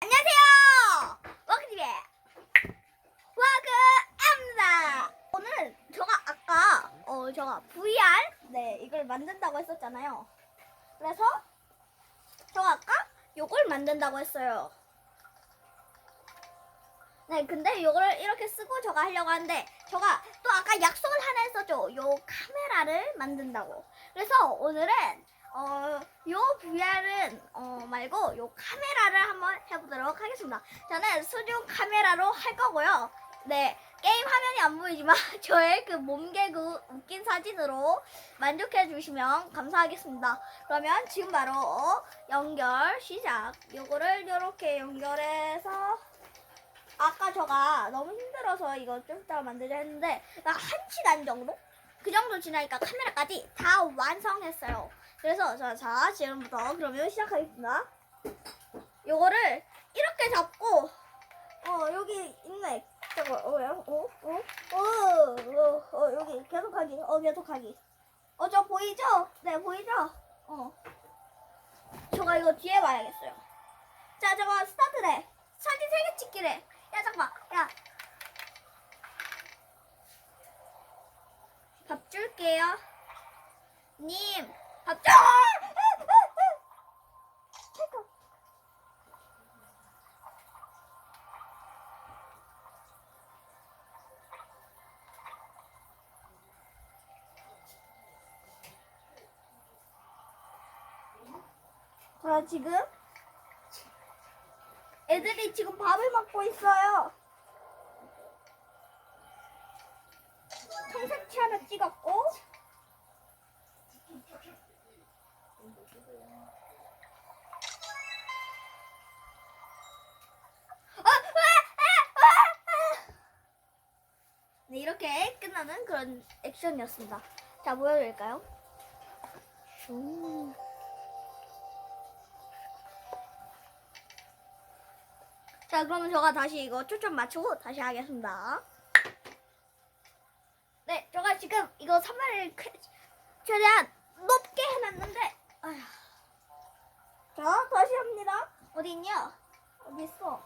안녕하세요. 워크집의 워크입니다. 오늘 제가 아까 어 제가 VR 네 이걸 만든다고 했었잖아요. 그래서 제가 아까 요걸 만든다고 했어요. 네, 근데 요거를 이렇게 쓰고 저가 하려고 하는데 저가 또 아까 약속을 하나 했었죠. 요 카메라를 만든다고. 그래서 오늘은 어, 요 VR은 어, 말고 요 카메라를 한번 해보도록 하겠습니다. 저는 수중 카메라로 할 거고요. 네, 게임 화면이 안 보이지만 저의 그 몸개그 웃긴 사진으로 만족해 주시면 감사하겠습니다. 그러면 지금 바로 연결 시작. 요거를 이렇게 연결해서 아까 저가 너무 힘들어서 이거 좀 이따 만들자 했는데 한 시간 정도? 그 정도 지나니까 카메라까지 다 완성했어요. 그래서 자, 자 지금부터 그러면 시작하겠습니다. 요거를 이렇게 잡고 어 여기 있네. 저거 어요? 어? 어? 어? 어? 어 여기 계속하기. 어 계속하기. 어 저 보이죠? 네 보이죠? 어. 저가 이거 뒤에 봐야겠어요. 자 저거 스타트래. 사진 세개 찍기래. 야 잠깐. 야. 밥 줄게요. 님, 밥 줘! 자, 지금 애들이 지금 밥을 먹고 있어요. 청색채 하나 찍었고 아, 아, 아, 아, 아. 네, 이렇게 끝나는 그런 액션이었습니다. 자, 보여드릴까요? 슝. 자, 그러면 제가 다시 이거 초점 맞추고 다시 하겠습니다. 네, 제가 지금 이거 선반을 크- 최대한 높게 해놨는데, 아휴. 자, 다시 합니다. 어디 있냐? 어디 있어?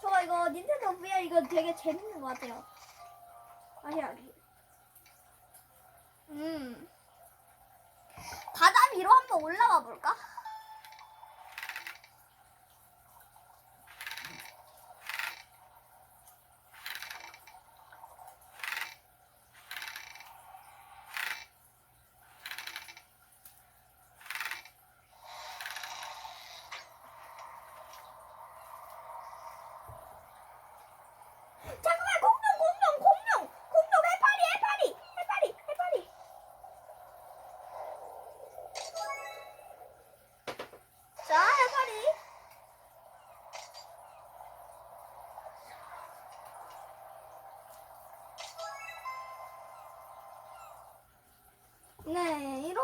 저가 이거 닌텐도 VR 이거 되게 재밌는 것 같아요. 다시 하기. 음. 바다 위로 한번 올라가 볼까?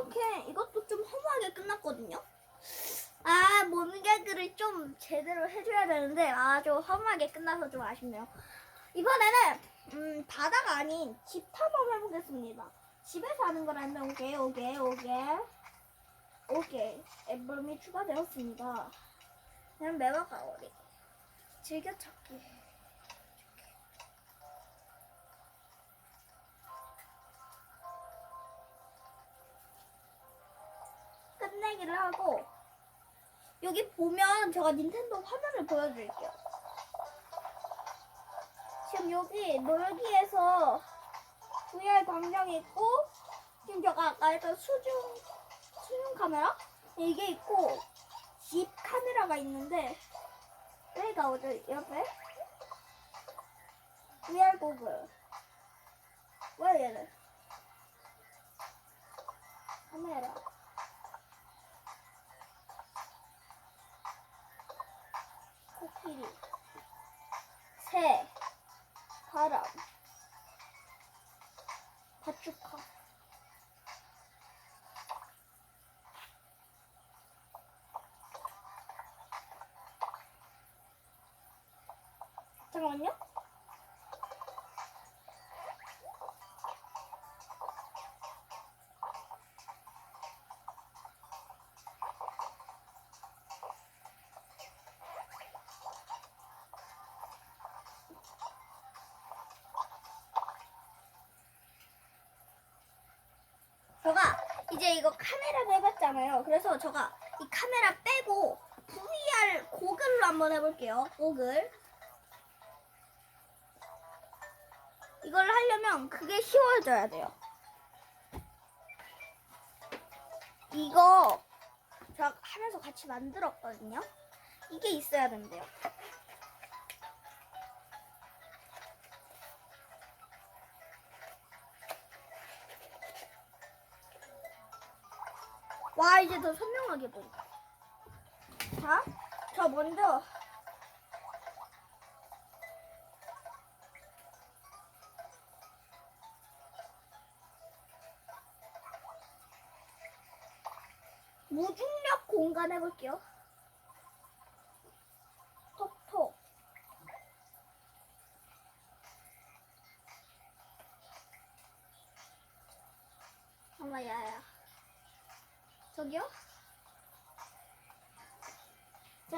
이렇게 이것도 좀 허무하게 끝났거든요. 아 몸개그를 좀 제대로 해줘야 되는데 아주 허무하게 끝나서 좀 아쉽네요. 이번에는 음, 바다가 아닌 집 탐험 해보겠습니다. 집에서 하는 거라면 오케이 오케이 오케이. 오케이. 앨범이 추가되었습니다. 그냥 매화가 어리 즐겨찾기 끝내기를 하고 여기 보면 제가 닌텐도 화면을 보여드릴게요. 지금 여기 놀기에서 VR 광장이 있고 지금 제가 아까 했던 수중 수중 카메라? 이게 있고 집 카메라가 있는데 여기가 어디 옆에? VR 고글 왜 얘는 카메라 코끼리. 새 바람. 바주카 이제 이거 카메라로 해봤잖아요. 그래서 저가 이 카메라 빼고 VR 고글로 한번 해볼게요. 고글. 이걸 하려면 그게 쉬워져야 돼요. 이거 제가 하면서 같이 만들었거든요. 이게 있어야 된대요. 와 이제 더 선명하게 보인다. 자, 저 먼저 무중력 공간 해볼게요. 톡톡. 엄마 야야. 저기요?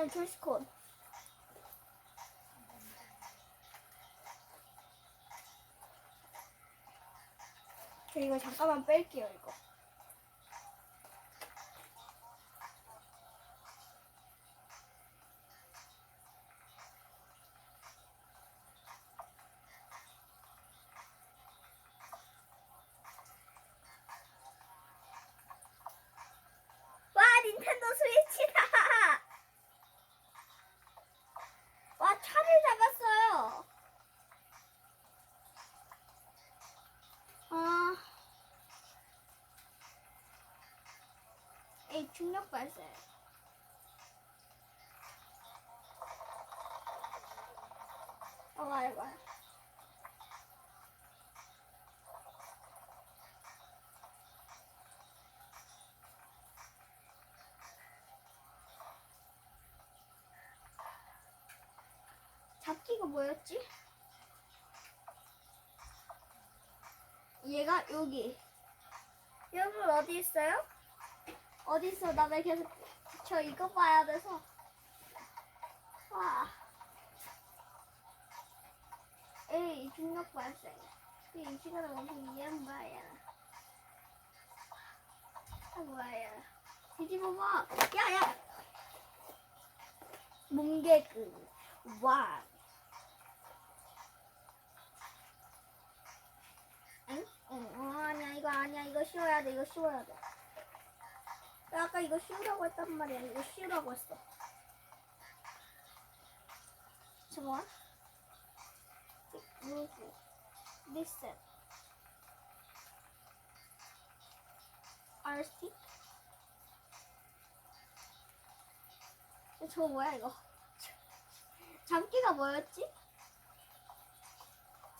자, 조스콘. 저 이거 잠깐만 뺄게요, 이거. 와, 닌텐도 스위치다! 와, 차를 잡았어요. 아. 이 중력 발생. 어, 와요, 와요. 잡기가 뭐였지? 얘가 여기. 여러분 어디 있어요? 어디 있어? 나 왜 계속 저 이거 봐야 돼서. 와. 에이 중력 발생. 이 시간에 엄청 이해한 거야. 아 뭐야? 뒤집어봐. 야야. 뭉개그. 와. 응? 응, 어, 아니야, 이거 아니야. 이거 씌워야 돼, 이거 씌워야 돼. 나 아까 이거 씌우라고 했단 말이야. 이거 씌우라고 했어. 잠깐만. 누구? 리셋. RST? 저거 뭐야, 이거? 잡기가 뭐였지?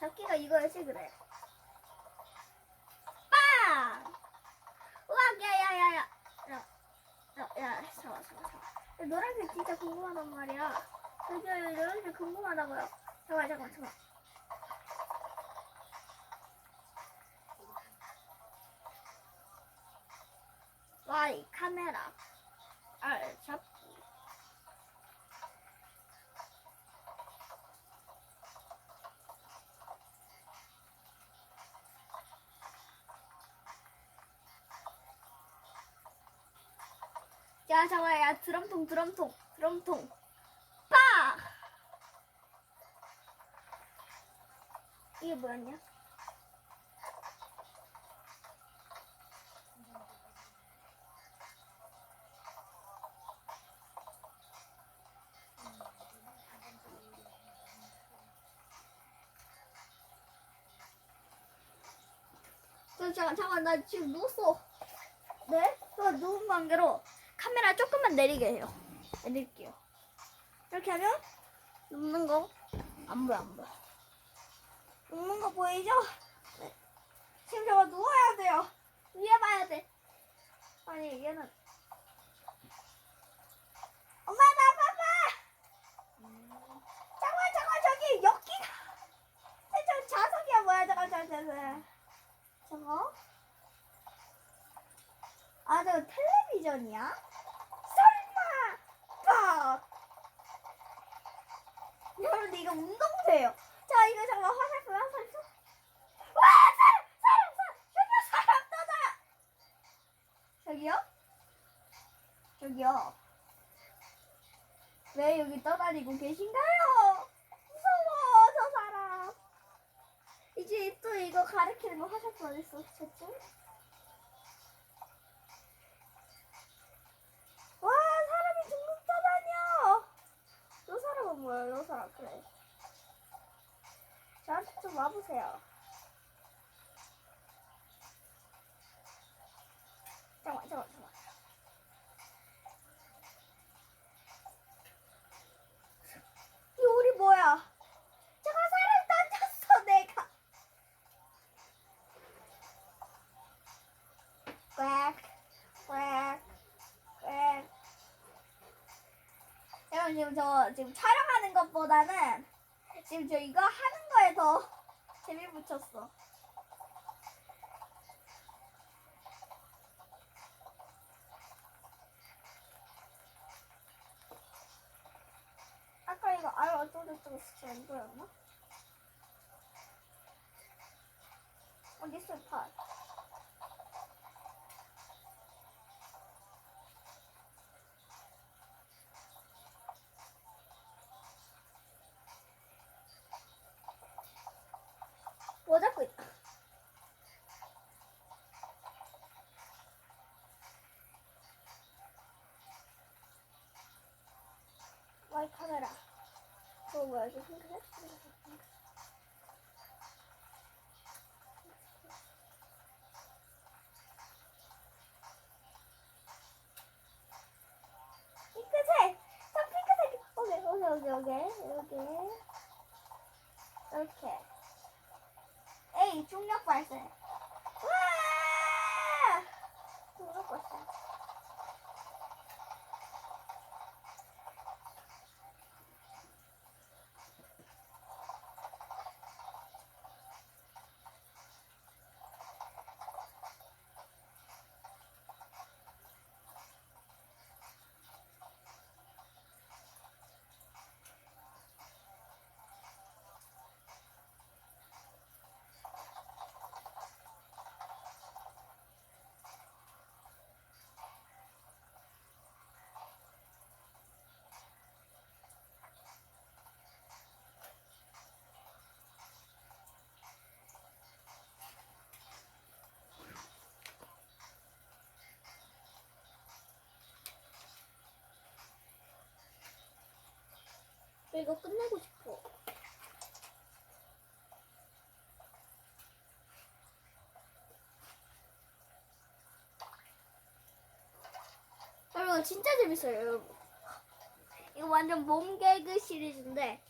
잡기가 이거였지, 그래. 빵! 우와, 야, 야, 야, 야. 야, 야, 야, 잠깐만, 잠깐만, 잠깐만. 노란색 진짜 궁금하단 말이야. 저기요, 노란색 궁금하다고요. 잠깐만, 잠깐만, 잠깐만. 와, 이 카메라. 드럼통, 드럼통, 드럼통. 빠! 이게 뭐였냐? 저, 잠깐, 잠깐, 나 지금 누웠어. 네? 저 누운 관계로 카메라 조금만 내리게 해요. 내릴게요. 이렇게 하면 눕는 거 안 보여, 안 보여. 눕는 거 보이죠? 네. 지금 저거 누워야 돼요. 위에 봐야 돼. 아니, 얘는. 엄마, 나 봐봐! 잠깐, 잠깐, 저기, 여기가. 저 자석이야, 뭐야, 잠깐, 잠깐, 잠깐. 저거? 아, 저거 텔레비전이야? 설마! 빡! 여러분들, 이거 운동돼요. 자, 이거 잠깐 화살표, 화살표. 와! 사람! 사람! 사람! 사람 떠다! 저기요? 저기요. 왜 여기 떠다니고 계신가요? 무서워, 저 사람. 이제 또 이거 가르치는 거 하셨어, 어딨어, 저쪽? 와, 사람이 둥둥 떠다녀. 요 사람은 뭐야, 요 사람, 그래. 와보세요. 잠깐만, 잠깐만, 잠깐만. 이 우리 뭐야? 제가 살을 던졌어, 내가. 꽥, 꽥, 꽥. 여러분 지금 저 지금 촬영하는 것보다는 지금 저 이거 하는 거에 더 재미 붙였어. 아까 이거 알 어쩌고저쩌고 진짜 안 보였나? 어디 있어 파? 뭐 잡고 있다. 와이 카메라. 그거 뭐야 이거 핑크색? 핑크색! 저 핑크색! 오케이 오케이 오케이 여기 이렇게 중력 발생 와 중력 발생 이거 끝내고 싶어? 여러분 진짜 재밌어요 여러분. 이거 완전 몸개그 시리즈인데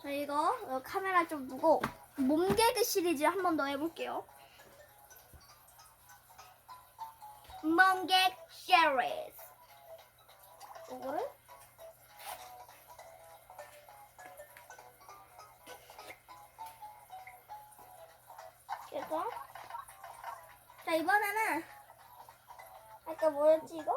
저 이거 어, 카메라 좀 두고 몸개그 시리즈 한 번 더 해볼게요. 몸개그 시리즈. 이거를 자 이번에는 아까 뭐였지 이거?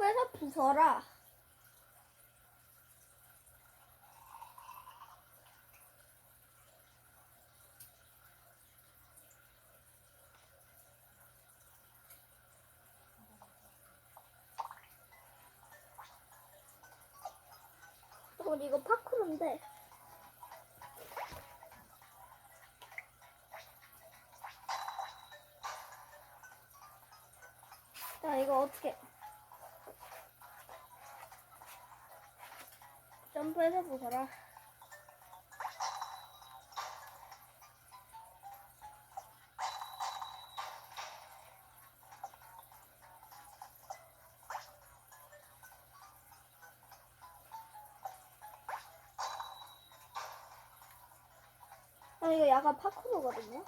점프해서 부숴라. 보거라. 아, 이거 약간 파쿠르거든요.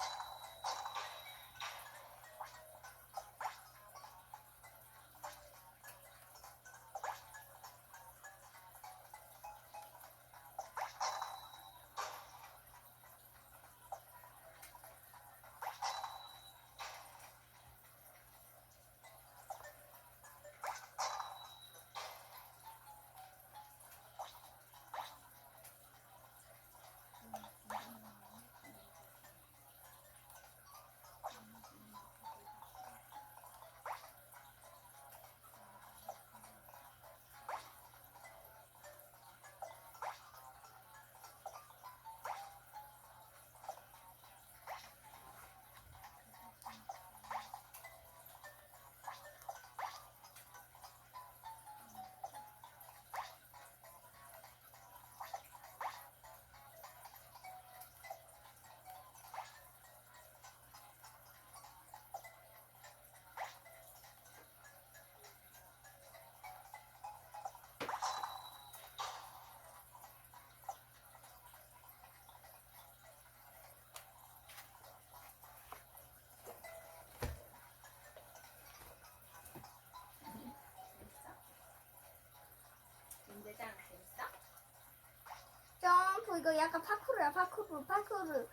이거 약간 파쿠르야 파쿠르 파쿠르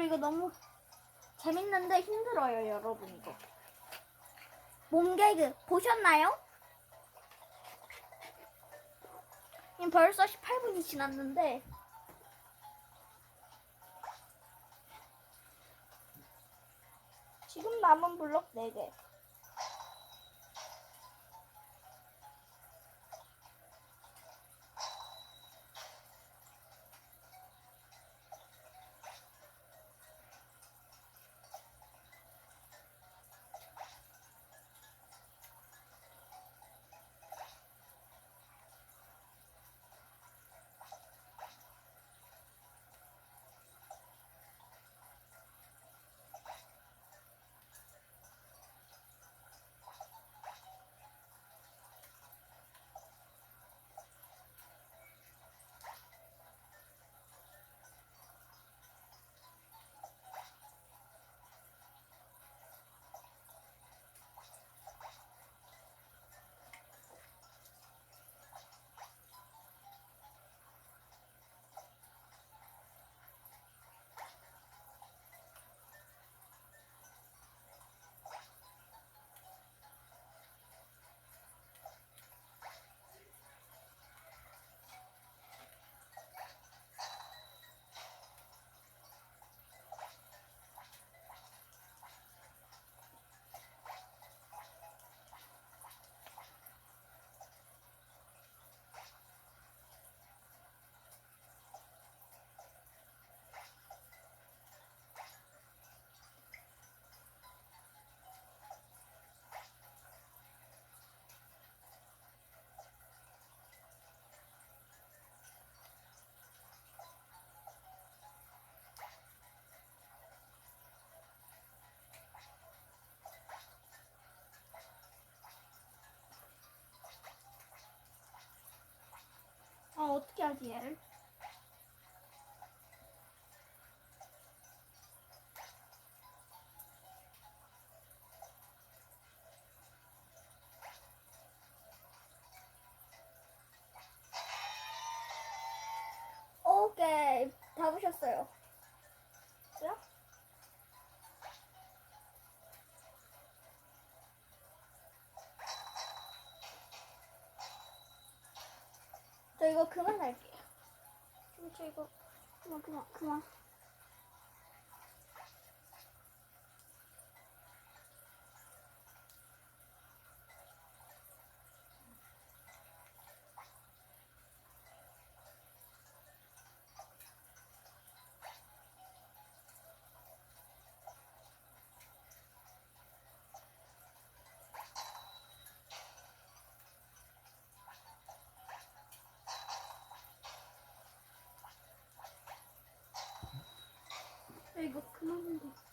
여러분 이거 너무 재밌는데 힘들어요 여러분 이거. 몸개그 보셨나요? 벌써 18분이 지났는데. 지금 남은 블록 4개 하지 얘를? 오케이 다 보셨어요. 그죠? 저 이거 그만할게요. 저, 저 이거 그만 그만 그만.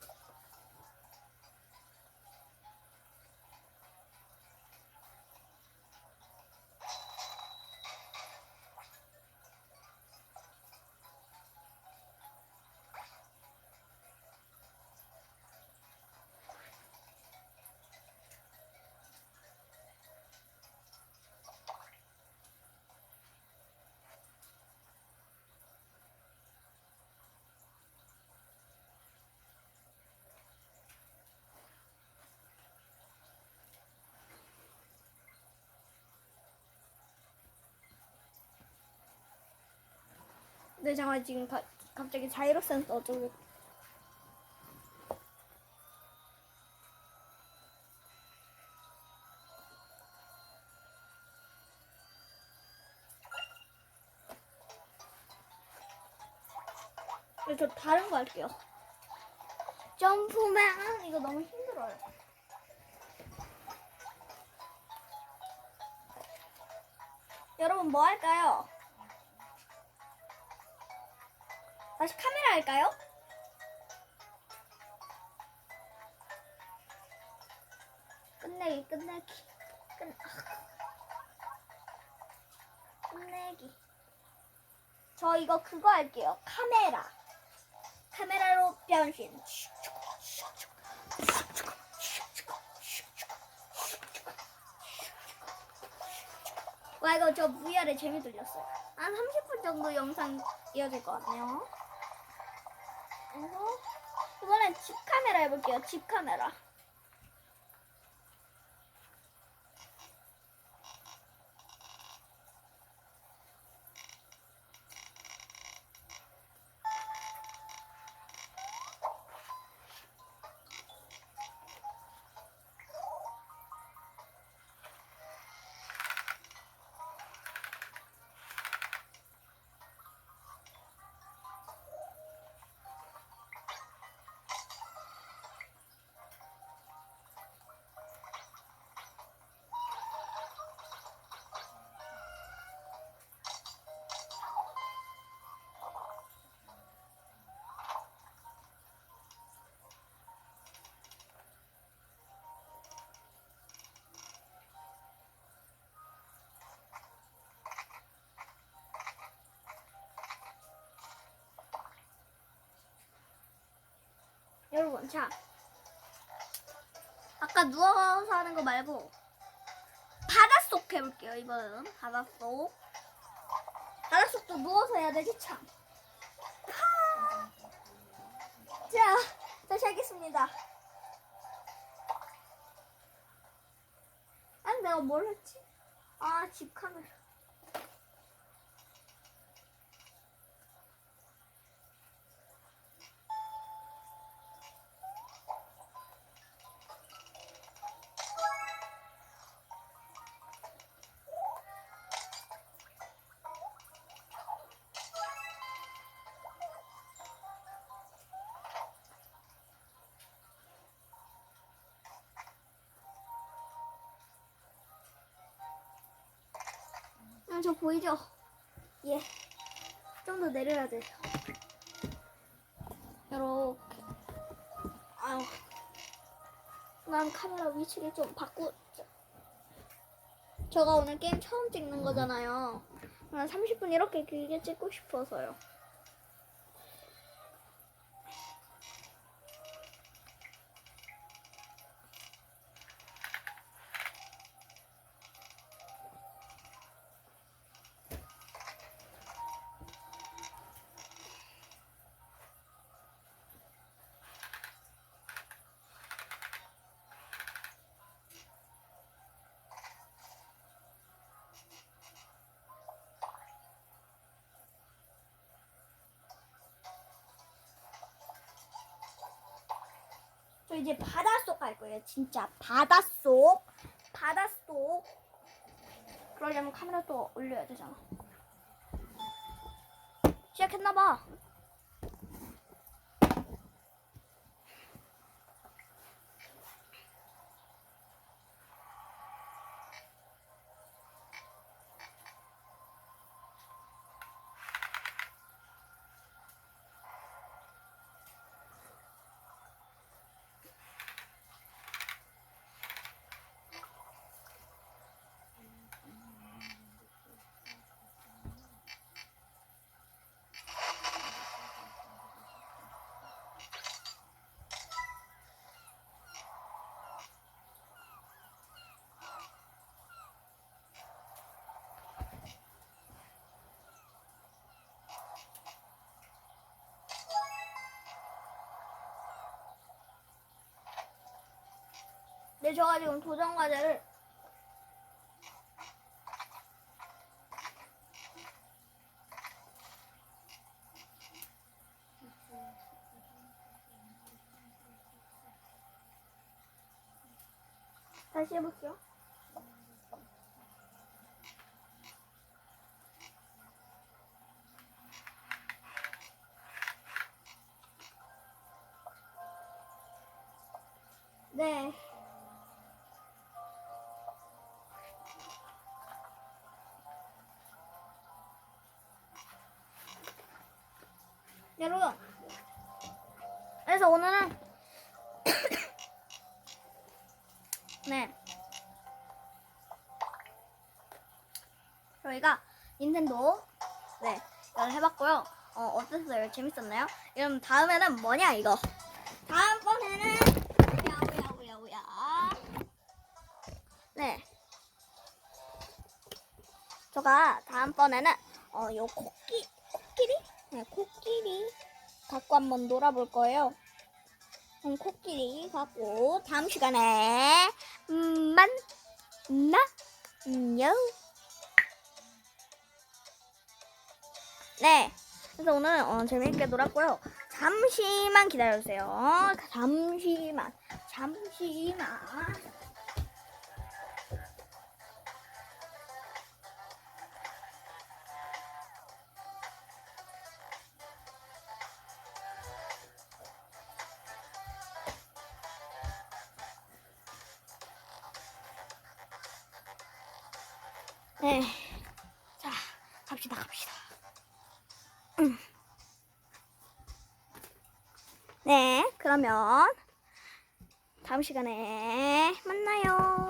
그만해. 네, 잠깐 지금 가, 갑자기 자이로 센서 어쩌고 네, 저 다른 거 할게요. 점프맨 이거 너무 힘들어요. 여러분 뭐 할까요? 다시 카메라 할까요? 끝내기 끝내기. 끝 끝내기. 저 이거 그거 할게요. 카메라. 카메라로 변신. 와 이거 저 VR에 재미 들렸어요. 한 30분 정도 영상 이어질 것 같네요 그래서 이번엔 집 카메라 해볼게요. 집 카메라. 여러분, 자. 아까 누워서 하는 거 말고 바닷속 해볼게요. 이번에는 바닷속. 바닷속도 누워서 해야 되지 참. 하. 자, 다시 하겠습니다. 아, 내가 뭘 했지? 아, 집 카메라. 저 보이죠? 예. 좀 더 내려야 돼요. 이렇게. 아유. 난 카메라 위치를 좀 바꾸자. 저가 오늘 게임 처음 찍는 거잖아요. 한 30분 이렇게 길게 찍고 싶어서요. 이제 바닷속 갈 거예요. 진짜 바닷속. 바닷속. 그러려면 카메라 또 올려야 되잖아. 시작했나봐. 네, 저가 지금 도전 과제를 다시 해볼게요. 여러분. 그래서 오늘은 네. 저희가 닌텐도 네 이걸 해봤고요. 어 어땠어요? 재밌었나요? 그럼 다음에는 뭐냐 이거? 다음번에는 우야 우야 우야. 네. 제가 다음번에는 어요 코끼 네 코끼리 갖고 한번 놀아볼 거예요. 음, 코끼리 갖고 다음 시간에 음, 만나요. 네. 그래서 오늘 어, 재밌게 놀았고요. 잠시만 기다려주세요. 잠시만. 잠시만. 네. 자, 갑시다, 갑시다. 음. 네, 그러면 다음 시간에 만나요.